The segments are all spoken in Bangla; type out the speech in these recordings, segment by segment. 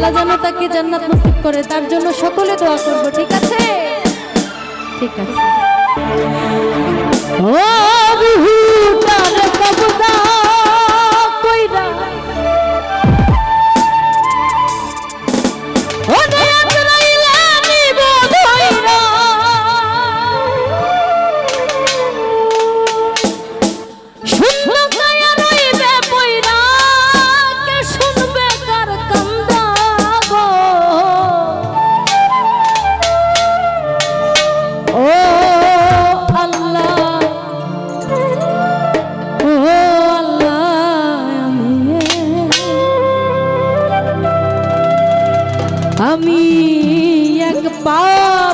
আল্লাহ যেন তাকে জান্নাত নসিব করে, তার জন্য সকলে দোয়া করব, ঠিক আছে? ঠিক আছে। ও রুহুটার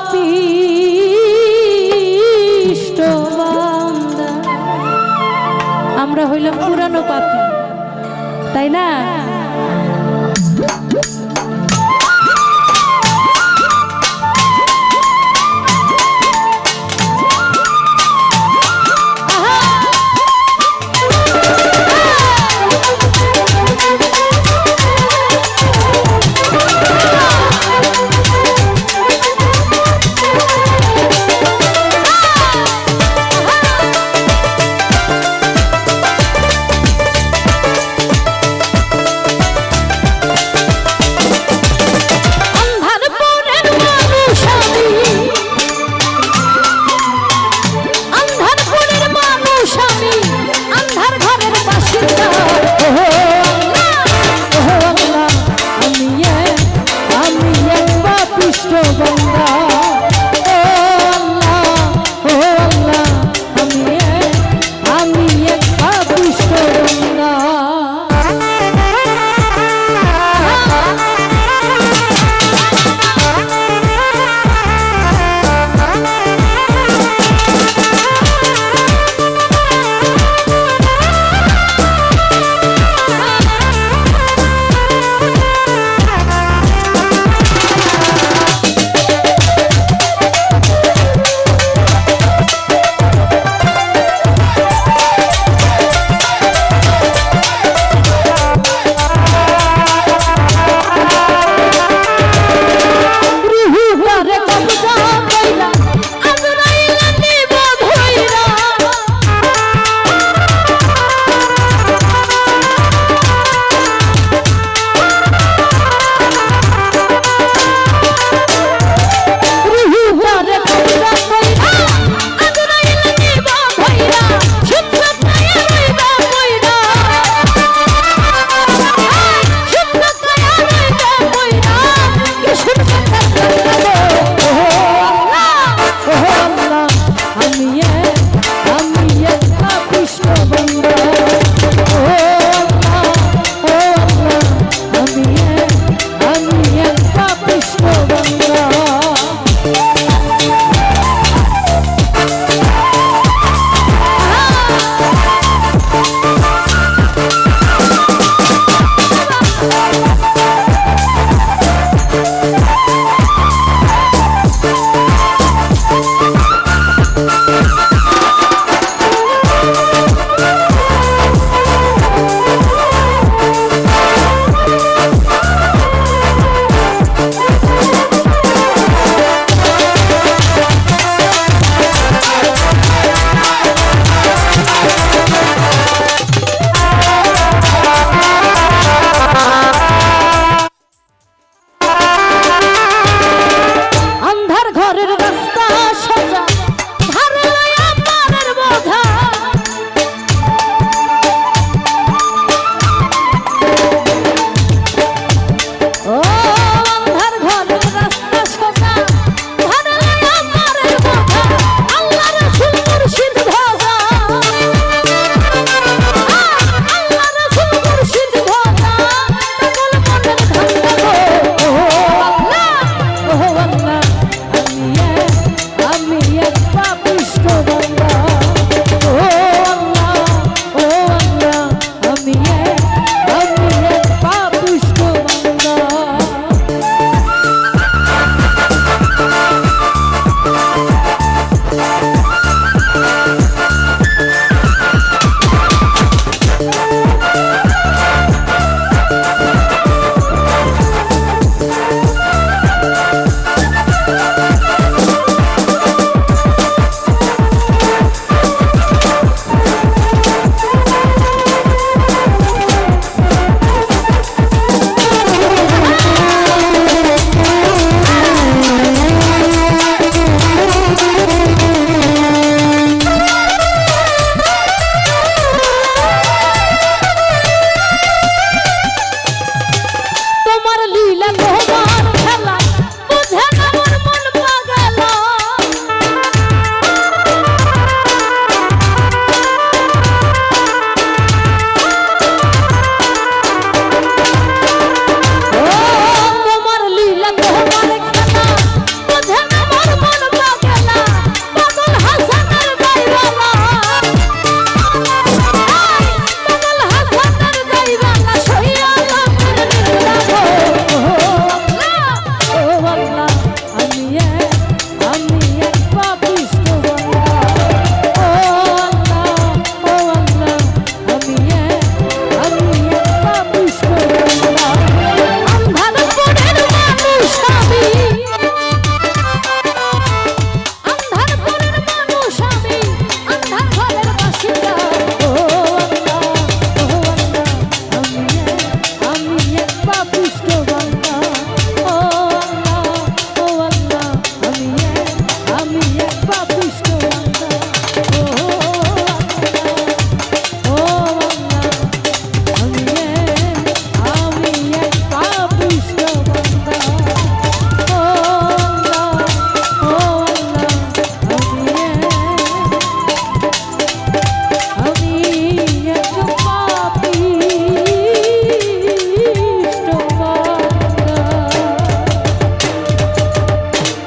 পাপি। আমরা হইলাম পুরানো পাপি। তাই না?